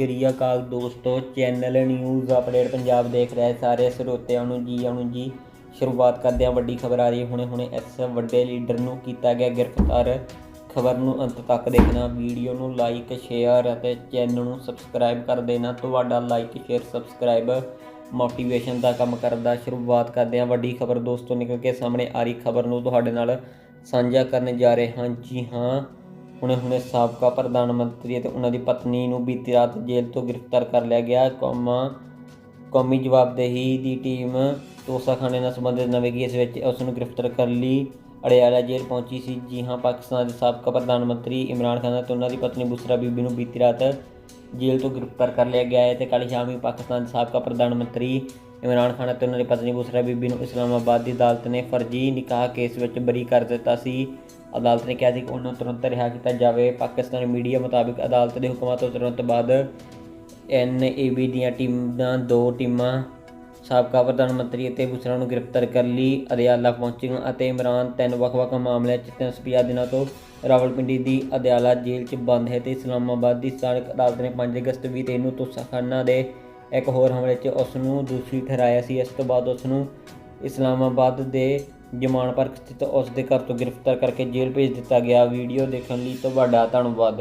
ਸ਼੍ਰੀ ਅਕਾਲ ਦੋਸਤੋ, channel news update Punjab ਦੇਖ ਰਹੇ ਸਾਰੇ ਸਰੋਤਿਆਂ ਨੂੰ ਜੀ, ਆਉਣ ਜੀ। ਸ਼ੁਰੂਆਤ ਕਰਦੇ ਹਾਂ ਵੱਡੀ ਖਬਰ ਆ ਰਹੀ ਹੁਣੇ ਹੁਣੇ ਇਸ ਵੱਡੇ ਲੀਡਰ ਨੂੰ ਕੀਤਾ ਗਿਆ ਗ੍ਰਿਫਤਾਰ। ਖਬਰ ਨੂੰ ਅੰਤ ਤੱਕ ਦੇਖਣਾ, ਵੀਡੀਓ ਨੂੰ ਲਾਈਕ ਸ਼ੇਅਰ ਅਤੇ ਚੈਨਲ ਨੂੰ ਸਬਸਕ੍ਰਾਈਬ ਕਰ ਦੇਣਾ। ਤੁਹਾਡਾ ਲਾਈਕ ਸ਼ੇਅਰ ਸਬਸਕ੍ਰਾਈਬ ਮੋਟੀਵੇਸ਼ਨ ਦਾ ਕੰਮ ਕਰਦਾ। ਸ਼ੁਰੂਆਤ ਕਰਦੇ ਹਾਂ ਵੱਡੀ ਖਬਰ ਦੋਸਤੋ, ਨਿਕਲ ਕੇ ਸਾਹਮਣੇ ਆ ਰਹੀ ਖਬਰ ਨੂੰ ਤੁਹਾਡੇ ਨਾਲ ਸਾਂਝਾ ਕਰਨ ਜਾ ਰਹੇ ਹਾਂ। ਜੀ ਹਾਂ ਹੁਣੇ ਹੁਣੇ ਸਾਬਕਾ ਪ੍ਰਧਾਨ ਮੰਤਰੀ ਅਤੇ ਉਹਨਾਂ ਦੀ ਪਤਨੀ ਨੂੰ ਬੀਤੀ ਰਾਤ ਜੇਲ੍ਹ ਤੋਂ ਗ੍ਰਿਫਤਾਰ ਕਰ ਲਿਆ ਗਿਆ। ਕੌਮਾ, ਕੌਮੀ ਜਵਾਬਦੇਹੀ ਦੀ ਟੀਮ ਤੋਸਾਖਾਨੇ ਨਾਲ ਸੰਬੰਧਿਤ ਨਵੇਂ ਕੇਸ ਵਿੱਚ ਉਸ ਨੂੰ ਗ੍ਰਿਫਤਾਰ ਕਰਨ ਲਈ ਅੜਿਆਲਾ ਜੇਲ੍ਹ ਪਹੁੰਚੀ ਸੀ। ਜੀ ਹਾਂ, ਪਾਕਿਸਤਾਨ ਦੇ ਸਾਬਕਾ ਪ੍ਰਧਾਨ ਮੰਤਰੀ ਇਮਰਾਨ ਖਾਨ ਅਤੇ ਉਹਨਾਂ ਦੀ ਪਤਨੀ ਬੁਸਰਾ ਬੀਬੀ ਨੂੰ ਬੀਤੀ ਰਾਤ ਜੇਲ੍ਹ ਤੋਂ ਗ੍ਰਿਫਤਾਰ ਕਰ ਲਿਆ ਗਿਆ ਹੈ ਤੇ ਕੱਲ੍ਹ ਸ਼ਾਮੀ ਪਾਕਿਸਤਾਨ ਦੇ ਸਾਬਕਾ ਪ੍ਰਧਾਨ ਮੰਤਰੀ ਇਮਰਾਨ ਖਾਨ ਅਤੇ ਉਹਨਾਂ ਦੀ ਪਤਨੀ ਬੁਸਰਾ ਬੀਬੀ ਨੂੰ ਇਸਲਾਮਾਬਾਦ ਦੀ ਅਦਾਲਤ ਨੇ ਫਰਜ਼ੀ ਨਿਕਾਹ ਕੇਸ ਵਿੱਚ ਬਰੀ ਕਰ ਦਿੱਤਾ ਸੀ। ਅਦਾਲਤ ਨੇ ਕਿਹਾ ਸੀ ਕਿ ਉਹਨਾਂ ਨੂੰ ਤੁਰੰਤ ਰਿਹਾ ਕੀਤਾ ਜਾਵੇ। ਪਾਕਿਸਤਾਨੀ ਮੀਡੀਆ ਮੁਤਾਬਿਕ ਅਦਾਲਤ ਦੇ ਹੁਕਮਾਂ ਤੋਂ ਤੁਰੰਤ ਬਾਅਦ ਐਨਏਬੀ ਦੀਆਂ ਟੀਮਾਂ, ਦੋ ਟੀਮਾਂ, ਸਾਬਕਾ ਪ੍ਰਧਾਨ ਮੰਤਰੀ ਅਤੇ ਬੁਸਰਾ ਨੂੰ ਗ੍ਰਿਫਤਾਰ ਕਰਨ ਲਈ। ਅਦਿਆਲਾ ਪਹੁੰਚੀਆਂ ਅਤੇ ਇਮਰਾਨ ਤਿੰਨ ਵੱਖ-ਵੱਖ ਮਾਮਲਿਆਂ 'ਚ 350 ਦਿਨਾਂ ਤੋਂ ਰਾਵਲਪਿੰਡੀ ਦੀ ਅਦਿਆਲਾ ਜੇਲ੍ਹ 'ਚ ਬੰਦ ਹੈ ਤੇ ਇਸਲਾਮਾਬਾਦ ਦੀ ਸਥਾਨਕ ਅਦਾਲਤ ਨੇ 5 ਅਗਸਤ 2023 ਨੂੰ ਤੋਸਾਖਾਨਾ ਦੇ ਇੱਕ ਹੋਰ ਹਮਲੇ 'ਚ ਉਸ ਨੂੰ ਦੋਸ਼ੀ ਠਹਿਰਾਇਆ ਸੀ। ਇਸ ਤੋਂ ਬਾਅਦ ਉਸ ਨੂੰ ਇਸਲਾਮਾਬਾਦ ਦੇ ਜਮਾਨ ਪਾਰਕ ਸਥਿਤ ਉਸ ਦੇ ਘਰ ਤੋਂ ਗ੍ਰਿਫਤਾਰ ਕਰਕੇ ਜੇਲ੍ਹ ਭੇਜ ਦਿੱਤਾ ਗਿਆ। ਵੀਡੀਓ ਦੇਖਣ ਲਈ ਤੁਹਾਡਾ ਧੰਨਵਾਦ।